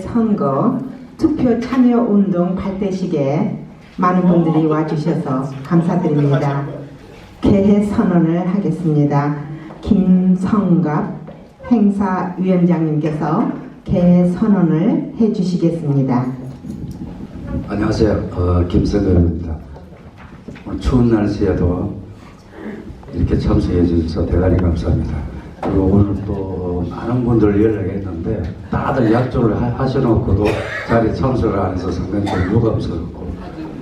선거 투표 참여 운동 발대식에 많은 분들이 와주셔서 감사드립니다. 개회 선언을 하겠습니다. 김성갑 행사위원장님께서 개회 선언을 해주시겠습니다. 안녕하세요. 어, 김성근입니다. 오늘 추운 날씨에도 이렇게 참석해 주셔서 대단히 감사합니다. 오늘 또 많은 분들 연락했는데 다들 하- 하셔놓고도 자리에 참석을 안 해서 상당히 좀 유감스럽고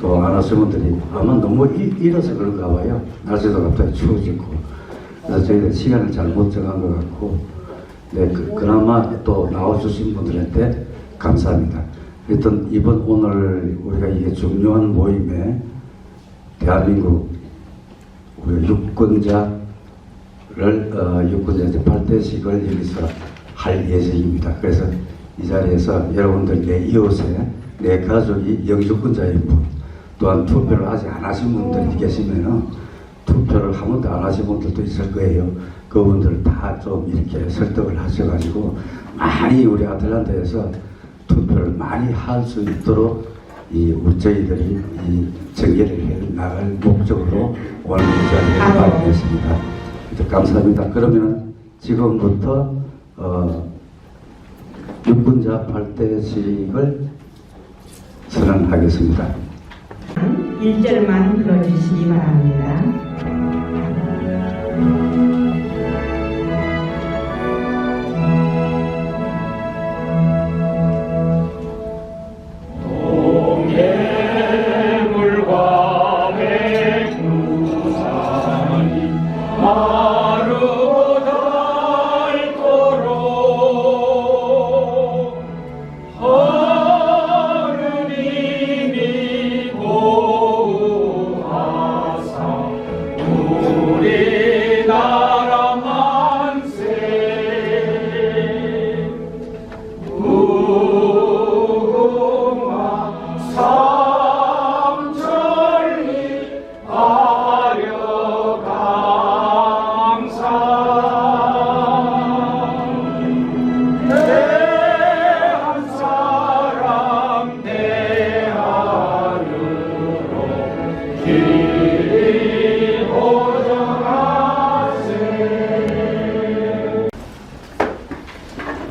또 안 하신 분들이 아마 너무 이- 일어서 그런가 봐요. 날씨도 갑자기 추워지고 그래서 저희들 시간을 잘 못 정한 것 같고 네, 그, 그나마 또 나와주신 분들한테 감사합니다. 하여튼 이번 오늘 우리가 이게 중요한 모임에 대한민국 우리 유권자 를 어, 유권자 이제 발대식을 여기서 할 예정입니다. 그래서 이 자리에서 여러분들 내 이웃에 내 가족이 영주권자인 분 또한 투표를 아직 안 하신 분들이 계시면은 투표를 한 번도 안 하신 분들도 있을 거예요. 그분들 다 좀 이렇게 설득을 하셔가지고 많이 우리 아틀란타에서 투표를 많이 할 수 있도록 이 우리 저희들이 이 정리를 해 나갈 목적으로 오늘 이 자리에 아유. 마련했습니다. 감사합니다. 그러면 지금부터 어, 유권자 발대식을 선언하겠습니다. 1절만 불러주시기 바랍니다.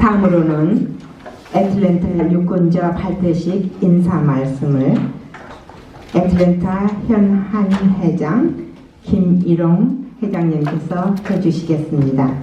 다음으로는 애틀랜타 유권자 발대식 인사 말씀을 애틀랜타 현한 회장 김일홍 회장님께서 해주시겠습니다.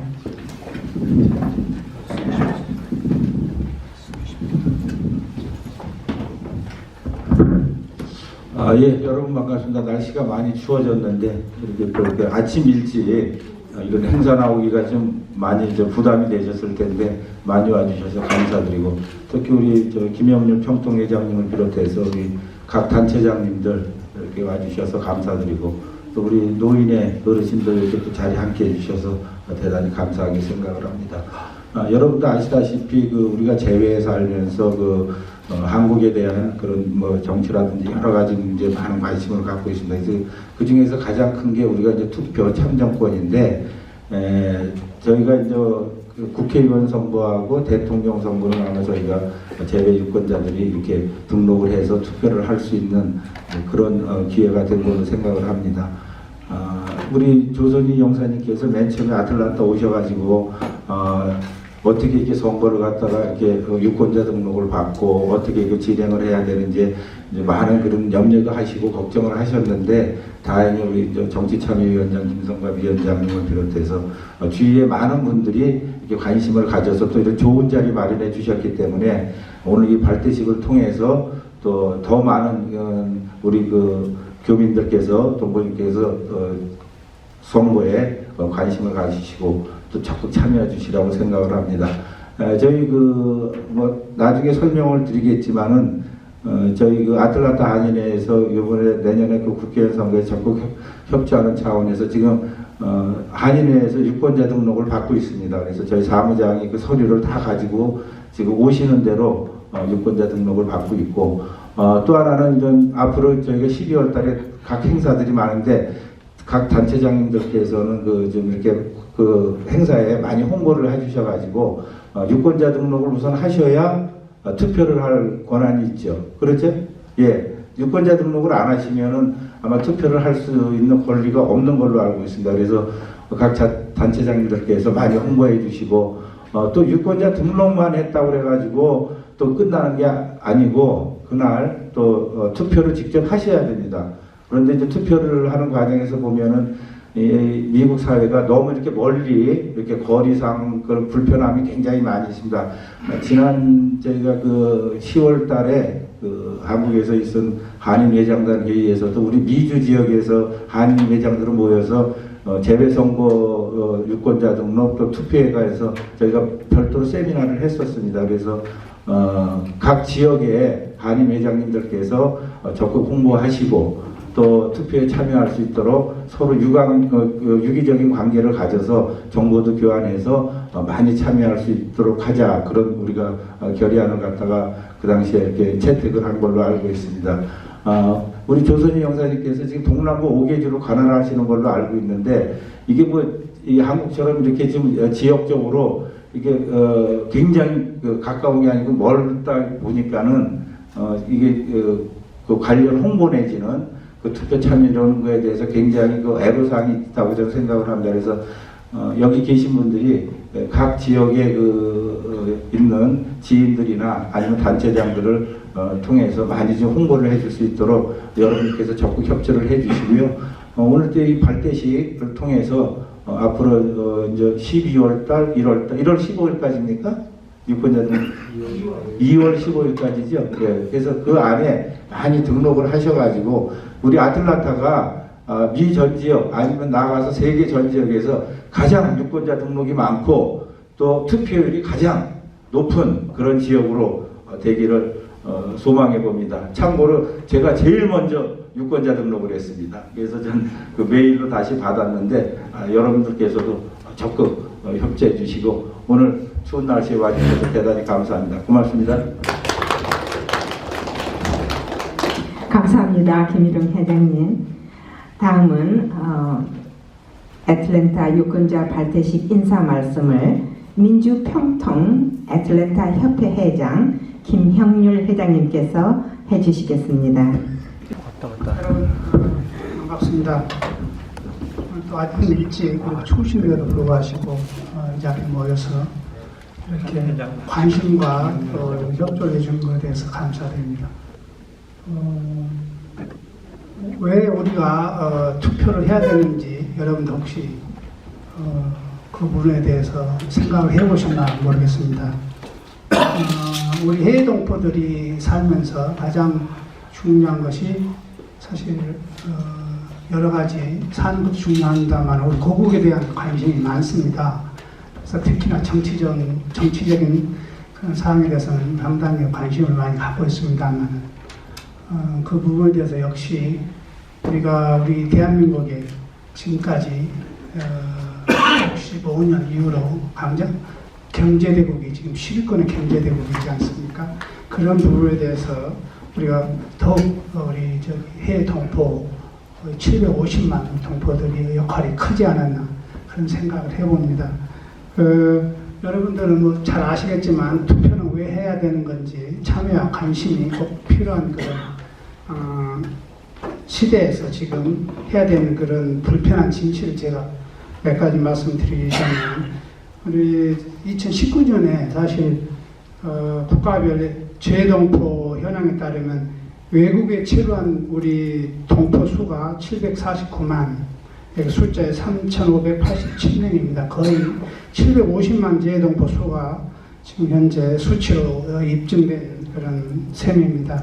아, 예, 여러분 반갑습니다. 날씨가 많이 추워졌는데 이렇게 또 이렇게 아침 일찍 어, 이런 행사 나오기가 좀 많이 이제 부담이 되셨을 텐데 많이 와주셔서 감사드리고 특히 우리 저 김영률 평통회장님을 비롯해서 우리 각 단체장님들 이렇게 와주셔서 감사드리고 또 우리 노인의 어르신들 이렇게 또 자리 함께 해주셔서 대단히 감사하게 생각을 합니다. 아, 여러분도 아시다시피 그 우리가 재외에 살면서 그 어, 한국에 대한 그런 뭐 정치라든지 여러 가지 문제에 많은 관심을 갖고 있습니다. 그래서 그 중에서 가장 큰 게 우리가 이제 투표 참정권인데 에, 저희가 이제 그 국회의원 선거하고 대통령 선거는 아마 저희가 재외 유권자들이 이렇게 등록을 해서 투표를 할 수 있는 그런 어, 기회가 된 걸로 생각을 합니다. 아, 우리 조선희 영사님께서 맨 처음에 아틀란타 오셔가지고 어, 어떻게 이렇게 선거를 갖다가 이렇게 그 유권자 등록을 받고 어떻게 그 진행을 해야 되는지 많은 그런 염려도 하시고 걱정을 하셨는데 다행히 우리 저 정치참여위원장 김성갑 위원장님을 비롯해서 어, 주위에 많은 분들이 이렇게 관심을 가져서 또 이런 좋은 자리 마련해 주셨기 때문에 오늘 이 발대식을 통해서 또 더 많은 어, 우리 그 교민들께서 동포님께서 어, 선거에 어, 관심을 가지시고 또 적극 참여해 주시라고 생각을 합니다. 에, 저희 그 뭐 나중에 설명을 드리겠지만은 어, 저희 그 아틀란타 한인회에서 이번에 내년에 그 국회의원 선거에 적극 협- 협조하는 차원에서 지금 어, 한인회에서 유권자 등록을 받고 있습니다. 그래서 저희 사무장이 그 서류를 다 가지고 지금 오시는 대로 어, 유권자 등록을 받고 있고 어, 또 하나는 좀 앞으로 저희가 12월 달에 각 행사들이 많은데 각 단체장님들께서는 그 좀 이렇게 그 행사에 많이 홍보를 해주셔가지고 어, 유권자 등록을 우선 하셔야 어, 투표를 할 권한이 있죠. 그렇죠? 예. 유권자 등록을 안 하시면은 아마 투표를 할 수 있는 권리가 없는 걸로 알고 있습니다. 그래서 각 자- 단체장님들께서 많이 홍보해 주시고 어, 또 유권자 등록만 했다고 그래가지고 또 끝나는 게 아니고 그날 또 어, 투표를 직접 하셔야 됩니다. 그런데 이제 투표를 하는 과정에서 보면은 이 미국 사회가 너무 이렇게 멀리 이렇게 거리상 그런 불편함이 굉장히 많이 있습니다. 어, 지난 저희가 그 10월 달에 그 한국에서 있은 한인 회장단 회의에서도 우리 미주 지역에서 한인 회장들을 모여서 어, 재배선거 어, 유권자 등록 또 투표에 관해서 저희가 별도로 세미나를 했었습니다. 그래서 어, 각 지역의 한인 회장님들께서 어, 적극 홍보하시고 또 투표에 참여할 수 있도록 서로 유관, 어, 그 유기적인 관계를 가져서 정보도 교환해서 어, 많이 참여할 수 있도록 하자 그런 우리가 어, 결의안을 갖다가 그 당시에 이렇게 채택을 한 걸로 알고 있습니다. 어, 우리 조선희 영사님께서 지금 동남부 5개주로 관할하시는 걸로 알고 있는데 이게 뭐 이 한국처럼 이렇게 지금 어, 지역적으로 이게 어, 굉장히 그 가까운 게 아니고 멀다 보니까는 어, 이게 그, 그 관련 홍보 내지는 그 투표 참여 이런 거에 대해서 굉장히 그 애로사항이 있다고 저는 생각을 합니다. 그래서 어, 여기 계신 분들이 각 지역에 그 어, 있는 지인들이나 아니면 단체장들을 어, 통해서 많이 좀 홍보를 해줄 수 있도록 여러분께서 적극 협조를 해주시고요. 어, 오늘 때이 발대식을 통해서 어, 앞으로 어, 이제 12월 달, 1월 달, 1월 15일까지입니까? 유권자들 2월 15일까지죠. 예, 그래서 그 안에 많이 등록을 하셔가지고 우리 아틀란타가 아, 미전 지역 아니면 나가서 세계 전 지역에서 가장 유권자 등록이 많고 또 투표율이 가장 높은 그런 지역으로 어, 되기를 어, 소망해 봅니다. 참고로 제가 제일 먼저 유권자 등록을 했습니다. 그래서 전 그 메일로 다시 받았는데 아, 여러분들께서도 적극 어, 협조해 주시고 오늘 추운 날씨에 와주셔서 대단히 감사합니다. 고맙습니다. 감사합니다. 김일웅 회장님. 다음은 어, 애틀랜타 유권자 발대식 인사 말씀을 민주평통 애틀랜타 협회 회장 김형률 회장님께서 해주시겠습니다. 여러분 반갑습니다. 아침 일찍 그리고 추우신데도 불구하시고 어, 이 자리에 모여서 이렇게 관심과 또 협조를 해준 것에 대해서 감사드립니다. 어, 왜 우리가 어, 투표를 해야 되는지 여러분도 혹시 어, 그 부분에 대해서 생각을 해보셨나 모르겠습니다. 어, 우리 해외 동포들이 살면서 가장 중요한 것이 사실 어, 여러 가지 사는 것도 중요합니다만 우리 고국에 대한 관심이 많습니다. 그래서 특히나 정치적 정치적인 그런 사항에 대해서는 상당히 관심을 많이 갖고 있습니다만 어, 그 부분에 대해서 역시 우리가 우리 대한민국에 지금까지 어, 65년 이후로 강정 경제대국이 지금 10위권의 경제대국이지 않습니까? 그런 부분에 대해서 우리가 더욱 우리 해외 동포 750만 동포들의 역할이 크지 않았나 그런 생각을 해봅니다. 그, 여러분들은 뭐 잘 아시겠지만 투표는 왜 해야 되는 건지 참여와 관심이 꼭 필요한 그런 어, 시대에서 지금 해야 되는 그런 불편한 진실을 제가 몇 가지 말씀드리자면 우리 2019년에 사실 어, 국가별 재동포 현황에 따르면 외국에 체류한 우리 동포 수가 749만 여기 숫자에 3,587명입니다. 거의 750만 재동포 수가 지금 현재 수치로 어, 입증된 그런 셈입니다.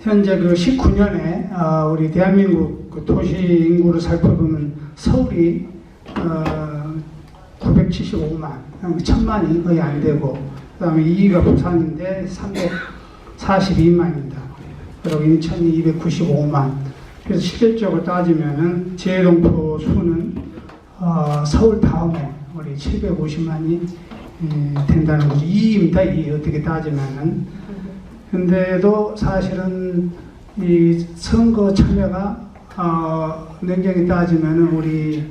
현재 그 19년에 어, 우리 대한민국 그 도시 인구를 살펴보면 서울이 어, 975만, 1000만이 거의 안 되고, 그 다음에 2위가 부산인데 342만입니다. 그리고 인천이 295만. 그래서 실질적으로 따지면은 재동포 수는 어, 서울 다음에 우리 750만이 된다는 거죠. 2위입니다. 2위 어떻게 따지면은. 근데도 사실은 이 선거 참여가 어, 냉정히 따지면은 우리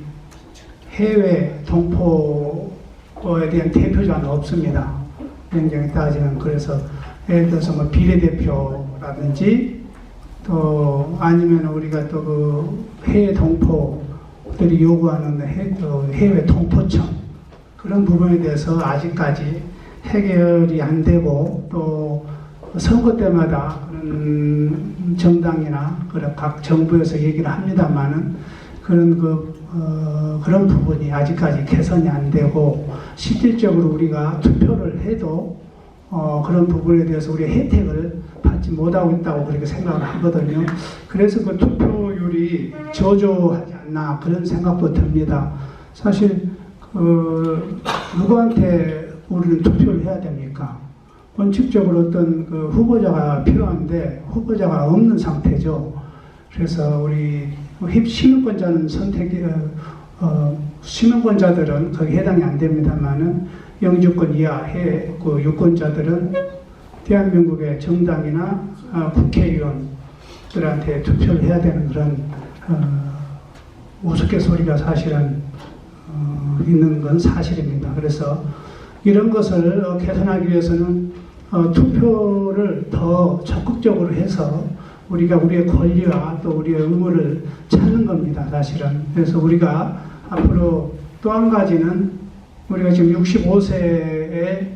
해외 동포에 대한 대표자는 없습니다. 굉장히 따지면 그래서 예를 들어서 뭐 비례대표라든지 또 아니면 우리가 또 그 해외 동포들이 요구하는 해, 또 해외 동포청 그런 부분에 대해서 아직까지 해결이 안 되고 또 선거 때마다 그런 정당이나 그런 각 정부에서 얘기를 합니다만은 그런 그 어, 그런 부분이 아직까지 개선이 안 되고 실질적으로 우리가 투표를 해도 어, 그런 부분에 대해서 우리 혜택을 받지 못하고 있다고 그렇게 생각을 하거든요. 그래서 그 투표율이 저조하지 않나 그런 생각도 듭니다. 사실 그 누구한테 우리는 투표를 해야 됩니까? 원칙적으로 어떤 그 후보자가 필요한데 후보자가 없는 상태죠. 그래서 우리 힙 시민권자는 선택이 어, 어, 시민권자들은 거기 해당이 안 됩니다만은 영주권 이하의 그 유권자들은 대한민국의 정당이나 어, 국회의원들한테 투표를 해야 되는 그런 어, 우스갯소리가 사실은 어, 있는 건 사실입니다. 그래서 이런 것을 어, 개선하기 위해서는 어, 투표를 더 적극적으로 해서 우리가 우리의 권리와 또 우리의 의무를 찾는 겁니다, 사실은. 그래서 우리가 앞으로 또 한 가지는 우리가 지금 65세에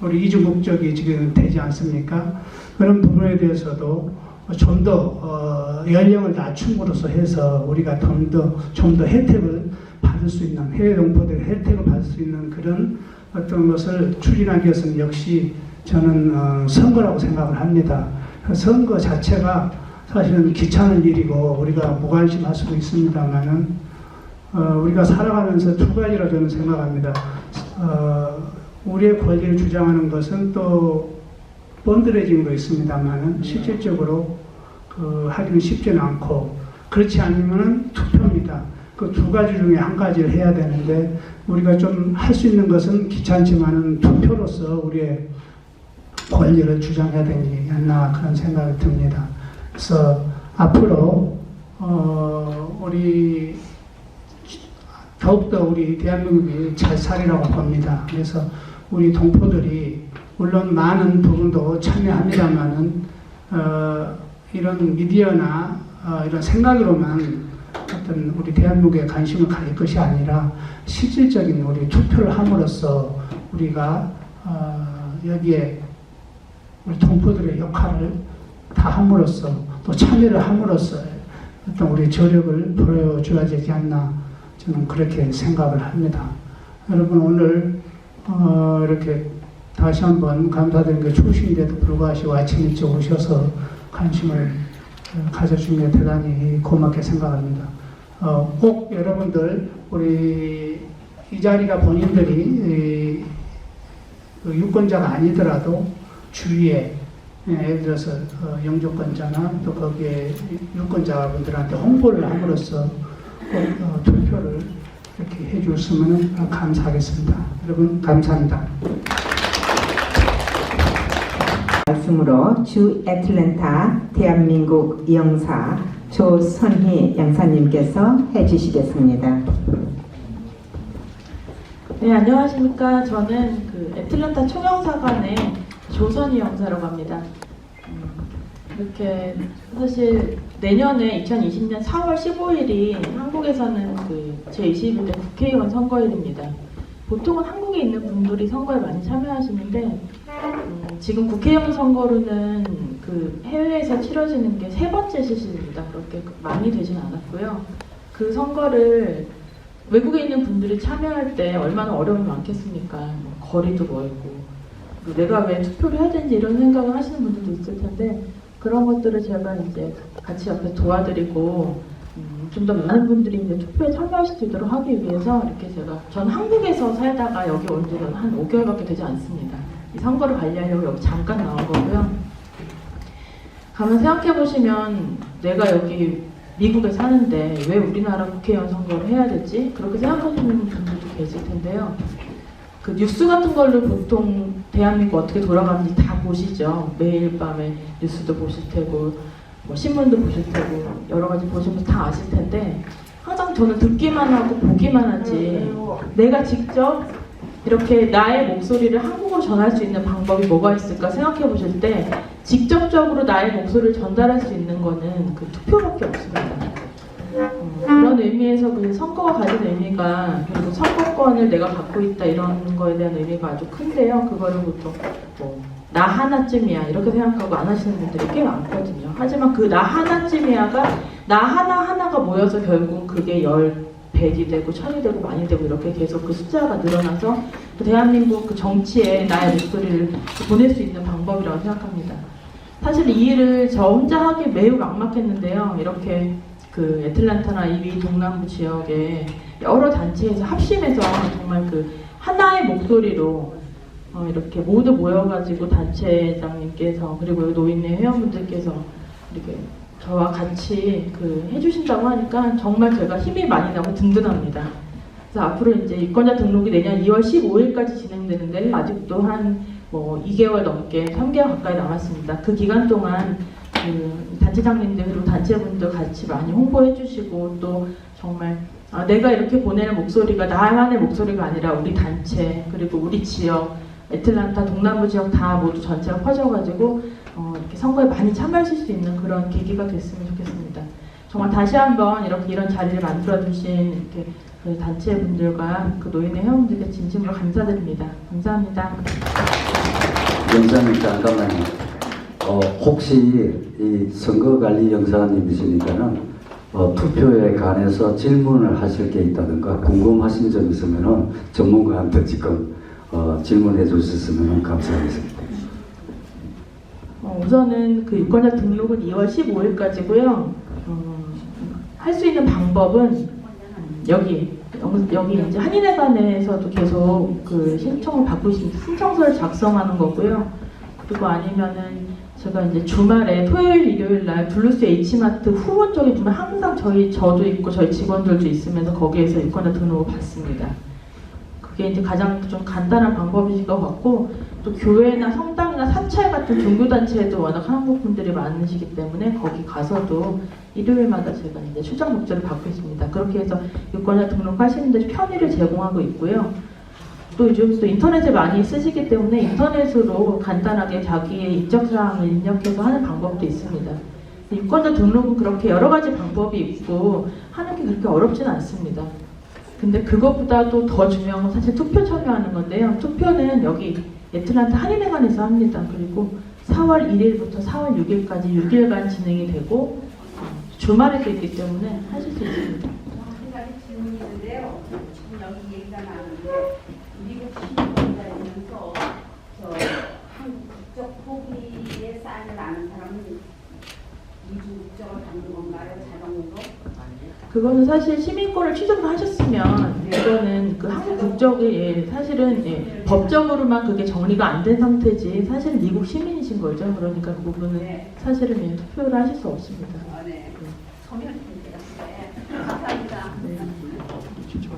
우리 이주 목적이 지금 되지 않습니까? 그런 부분에 대해서도 좀더 어, 연령을 낮춤으로써 해서 우리가 좀더좀 더 혜택을 받을 수 있는 해외 동포들 혜택을 받을 수 있는 그런 어떤 것을 추진하기 위해서는 역시 저는 어, 선거라고 생각을 합니다. 그 선거 자체가 사실은 귀찮은 일이고 우리가 무관심할 수도 있습니다만은 어, 우리가 살아가면서 두 가지로 저는 생각합니다. 어, 우리의 권리를 주장하는 것은 또 번들해진 거 있습니다만은 실질적으로 그 하기는 쉽지는 않고 그렇지 않으면 투표입니다. 그 두 가지 중에 한 가지를 해야 되는데 우리가 좀 할 수 있는 것은 귀찮지만은 투표로서 우리의 권리를 주장해야 되지 않나 그런 생각이 듭니다. 그래서 앞으로 어, 우리 더욱더 우리 대한민국이 잘 살리라고 봅니다. 그래서 우리 동포들이 물론 많은 부분도 참여합니다만은 어, 이런 미디어나 어, 이런 생각으로만 어떤 우리 대한민국에 관심을 가질 것이 아니라 실질적인 우리 투표를 함으로써 우리가 어, 여기에 우리 동포들의 역할을 다 함으로써 또 참여를 함으로써 어떤 우리 저력을 보여줘야 되지 않나 저는 그렇게 생각을 합니다. 여러분 오늘 어, 이렇게 다시 한번 감사드리는 게 초심인데도 불구하고 아침 일찍 오셔서 관심을 어, 가져준 게 대단히 고맙게 생각합니다. 어, 꼭 여러분들 우리 이 자리가 본인들이 이, 그 유권자가 아니더라도 주위에 예, 예를 들어서 어, 영주권자나 또 거기에 유권자분들한테 홍보를 함으로써 꼭 어, 투표를 이렇게 해주셨으면 감사하겠습니다. 여러분 감사합니다. 말씀으로 주 애틀랜타 대한민국 영사 조선희 영사님께서 해주시겠습니다. 네, 안녕하십니까. 저는 그 애틀랜타 총영사관의 조선희 영사라고 합니다. 음, 이렇게 사실 내년에 2020년 4월 15일이 한국에서는 그 제21대 국회의원 선거일입니다. 보통은 한국에 있는 분들이 선거에 많이 참여하시는데 음, 지금 국회의원 선거로는 그 해외에서 치러지는 게 세 번째 시즌입니다. 그렇게 많이 되진 않았고요. 그 선거를 외국에 있는 분들이 참여할 때 얼마나 어려움이 많겠습니까? 뭐 거리도 멀고 그 내가 왜 투표를 해야 되는지 이런 생각을 하시는 분들도 있을 텐데 그런 것들을 제가 이제 같이 옆에 도와드리고 음, 좀더 많은 분들이 이제 투표에 참여하실 수 있도록 하기 위해서 이렇게 제가 전 한국에서 살다가 여기 온 지는 한 5개월밖에 되지 않습니다. 이 선거를 관리하려고 여기 잠깐 나온 거고요. 가만 생각해 보시면 내가 여기 미국에 사는데 왜 우리나라 국회의원 선거를 해야 되지? 그렇게 생각하시는 분들도 계실 텐데요. 그 뉴스 같은 걸로 보통 대한민국 어떻게 돌아가는지 다 보시죠. 매일 밤에 뉴스도 보실 테고, 뭐 신문도 보실 테고, 여러 가지 보시면서 다 아실 텐데, 항상 저는 듣기만 하고 보기만 하지 내가 직접 이렇게 나의 목소리를 한국어로 전할 수 있는 방법이 뭐가 있을까 생각해 보실 때 직접적으로 나의 목소리를 전달할 수 있는 거는 그 투표밖에 없습니다. 음, 그런 의미에서 그 선거가 가진 의미가 그리고 선거권을 내가 갖고 있다 이런 거에 대한 의미가 아주 큰데요. 그거를 보통 뭐 나 하나쯤이야 이렇게 생각하고 안 하시는 분들이 꽤 많거든요. 하지만 그 나 하나쯤이야가 나 하나 하나가 모여서 결국 그게 열 백이 되고 천이 되고 많이 되고 이렇게 계속 그 숫자가 늘어나서 그 대한민국 그 정치에 나의 목소리를 보낼 수 있는 방법이라고 생각합니다. 사실 이 일을 저 혼자 하기 매우 막막했는데요. 이렇게 그 애틀란타나 이위 동남부 지역에 여러 단체에서 합심해서 정말 그 하나의 목소리로 어, 이렇게 모두 모여가지고 단체장님께서 그리고 노인회 회원분들께서 이렇게 저와 같이 그 해주신다고 하니까 정말 제가 힘이 많이 나고 든든합니다. 그래서 앞으로 이제 유권자 등록이 내년 2월 15일까지 진행되는데 아직도 한 뭐 2개월 넘게 3개월 가까이 남았습니다. 그 기간 동안 그 단체장님들 그리고 단체분들 같이 많이 홍보해 주시고 또 정말 아, 내가 이렇게 보내는 목소리가 나만의 목소리가 아니라 우리 단체 그리고 우리 지역 애틀란타 동남부 지역 다 모두 전체가 퍼져가지고 어, 이렇게 선거에 많이 참여하실 수 있는 그런 계기가 됐으면 좋겠습니다. 정말 다시 한번 이렇게 이런 자리를 만들어 주신 이렇게 그 단체 분들과 그 노인의 회원분들께 진심으로 감사드립니다. 감사합니다. 영사님 잠깐만요. 어, 혹시 이 선거관리 영사님이시니까는 어, 투표에 관해서 질문을 하실 게 있다든가 궁금하신 점 있으면은 전문가한테 지금 어, 질문해 주셨으면 감사하겠습니다. 어, 우선은 그 유권자 등록은 2월 15일까지고요. 할수 있는 방법은 여기- 여기 이제 한인회관에서도 계속 그 신청을 받고 있습니다. 신청서를 작성하는 거고요. 그리고 아니면은 제가 이제 주말에 토요일 일요일 날 블루스 H마트 후원 쪽에 보면 항상 저희 저도 있고 저희 직원들도 있으면서 거기에서 유권자 등록을 받습니다. 그게 이제 가장 좀 간단한 방법이실 것 같고 또 교회나 성당이나 사찰 같은 종교단체에도 워낙 한국 분들이 많으시기 때문에 거기 가서도 일요일마다 제가 이제 출장 목적을 받고 있습니다. 그렇게 해서 유권자 등록하시는데 편의를 제공하고 있고요. 또 요즘 또 인터넷을 많이 쓰시기 때문에 인터넷으로 간단하게 자기의 인적사항을 입력해서 하는 방법도 있습니다. 유권자 등록은 그렇게 여러 가지 방법이 있고 하는 게 그렇게 어렵진 않습니다. 근데 그것보다도 더 중요한 건 사실 투표 참여하는 건데요. 투표는 여기 애틀란타 한인회관에서 합니다. 그리고 4월 1일부터 4월 6일까지 6일간 진행이 되고 어, 주말에도 있기 때문에 하실 수 있습니다. 한 가지 질문이 있는데요. 지금 여기 얘기가 나오는데 미국 시민권자이면서 저 한국 국적 포기에 사인을 아는 사람은 미국 국적을 받는 건가요? 자동으로? 그거는 사실 시민권을 취득을 하셨으면 그거는 그 한국 국적이 예, 사실은 예, 법적으로만 그게 정리가 안 된 상태지 사실은 미국 시민이신 거죠. 그러니까 그 부분은 네. 사실은 예, 투표를 하실 수 없습니다. 아, 네. 서면. 감사합니다. 예. 적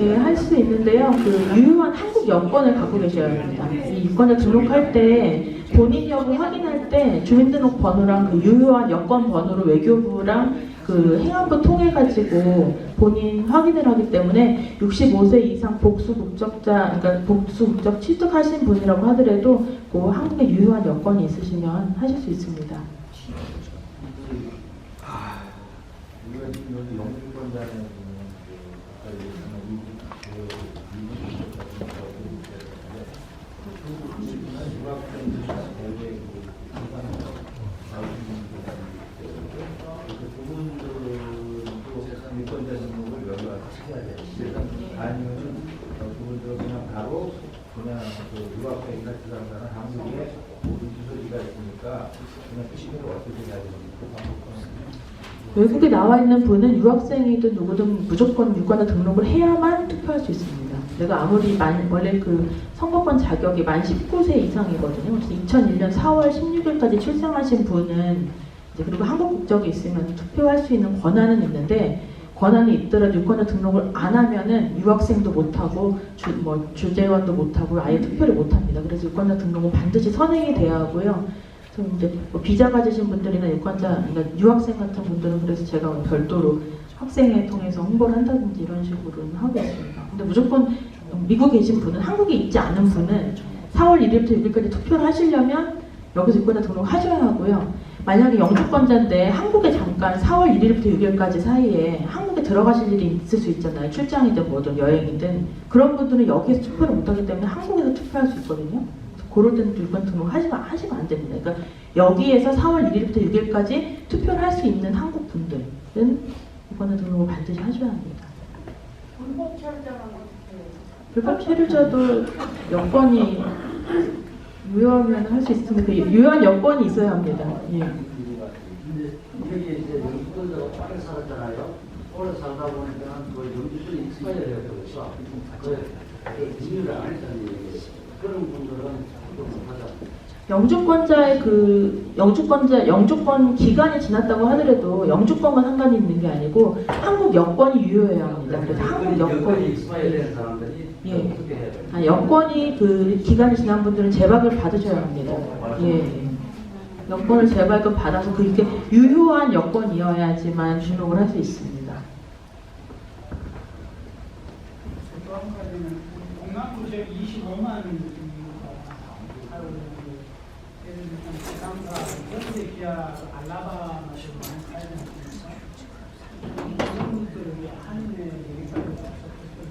예, 할수 있는데요. 그 유효한 한국 여권을 갖고 계셔야 됩니다. 이 유권자 등록할 때 본인 여부 확인할 때 주민등록 번호랑 그 유효한 여권 번호를 외교부랑 그 행안부 통해 가지고 본인 확인을 하기 때문에 65세 이상 복수 국적자 그러니까 복수 국적 취득하신 분이라고 하더라도 그 한국에 유효한 여권이 있으시면 하실 수 있습니다. 우리가 지금 여기 영주권자는 아까 얘기한 미국 유권자 등록을 여기 와서 해야 돼. 아니면은 그분들은 그냥 바로 그냥 그 유학생이나 그 사람들은 한국에 모든 주소지가 있으니까 그냥 시민으로 어떻게 해야 되는지 그 방법은 외국에 나와 있는 분은 유학생이든 누구든 무조건 유권자 등록을 해야만 투표할 수 있습니다. 내가 아무리 만, 원래 그 선거권 자격이 만 19세 이상이거든요. 그래서 2001년 4월 16일까지 출생하신 분은 그리고 한국 국적이 있으면 투표할 수 있는 권한은 있는데 권한이 있더라도 유권자 등록을 안 하면은 유학생도 못 하고 주, 뭐 주재원도 못 하고 아예 투표를 못 합니다. 그래서 유권자 등록은 반드시 선행이 돼야 하고요. 그래서 이제 뭐 비자 가지신 분들이나 유권자, 그러니까 유학생 같은 분들은 그래서 제가 별도로 학생회 통해서 홍보를 한다든지 이런 식으로는 하고 있습니다. 근데 무조건 미국에 계신 분은 한국에 있지 않은 분은 4월 1일부터 6일까지 투표를 하시려면 여기서 유권자 등록하셔야 하고요. 만약에 영주권자인데 한국에 잠깐 4월 1일부터 6일까지 사이에 한국에 들어가실 일이 있을 수 있잖아요. 출장이든 뭐든 여행이든 그런 분들은 여기에서 투표를 못하기 때문에 한국에서 투표할 수 있거든요. 그럴 때는 유권 등록하시면 하시면 안 됩니다. 그러니까 여기에서 4월 1일부터 6일까지 투표를 할 수 있는 한국 분들은 유권 등록을 반드시 하셔야 합니다. 불법 체류자도 여건이 유효하면 할 수 있습니다. 그 유효한 여건이 있어야 합니다. 예. 여기 이제 영주권자가 오래 살았잖아요. 오래 살다 보니까 그 영주권이 익스파이어 되어서 그 진유를 안 했다는 얘기예요. 그런. 영주권자의 그 영주권자 영주권 기간이 지났다고 하더라도 영주권과 상관이 있는 게 아니고 한국 여권이 유효해야 합니다. 그래서 한국 여권이 익스파이어 된 사람들이 예. 아, 여권이 그 기간이 지난 분들은 재발급 받으셔야 합니다. 예. 여권을 재발급 받아서 그게 유효한 여권이어야지만 등록을 할 수 있습니다. 또한 가지는 동남부 지역 25만 예를 들면 부산과 현대 기아 알라바 마시로 많이 되면서 이런 분들을 한해 여기까지 와서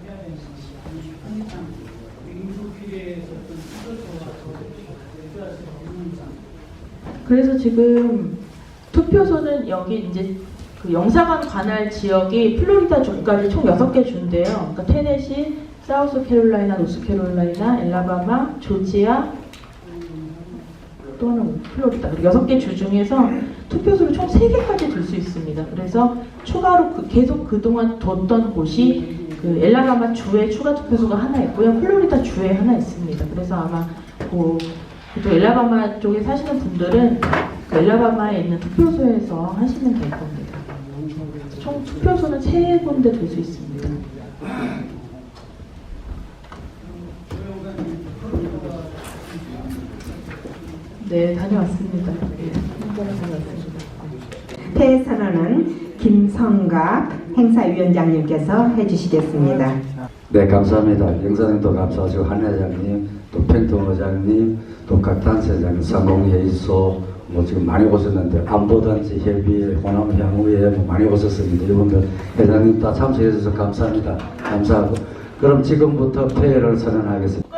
해야 되는 것이 아니면 민주주의에서 좀더 얘기할 수 없는 상 그래서 지금 투표소는 여기 이제 그 영사관 관할 지역이 플로리다 주까지 총 6개 주인데요. 그러니까 테네시, 사우스 캐롤라이나, 노스 캐롤라이나, 엘라바마, 조지아, 또 하나 뭐 플로리다. 그리고 6개 주 중에서 투표소를 총 3개까지 둘수 있습니다. 그래서 추가로 그- 계속 그동안 뒀던 곳이 그 엘라바마 주에 추가 투표소가 하나 있고요. 플로리다 주에 하나 있습니다. 그래서 아마 그, 또 엘라바마 쪽에 사시는 분들은 그 엘라바마에 있는 투표소에서 하시면 될 겁니다. 총 투표소는 세 군데 둘수 있습니다. 네, 다녀왔습니다. 네. 폐 선언은 김성갑 행사위원장님께서 해주시겠습니다. 네, 감사합니다. 영사님도 감사하시고, 한 회장님, 또 팽통 의장님, 또 각 단체장, 상공회의소, 뭐 지금 많이 오셨는데, 안보단체 협의회, 호남 향후회 뭐 많이 오셨습니다. 이분들 회장님 다 참석해 주셔서 감사합니다. 감사하고, 그럼 지금부터 폐회를 선언하겠습니다.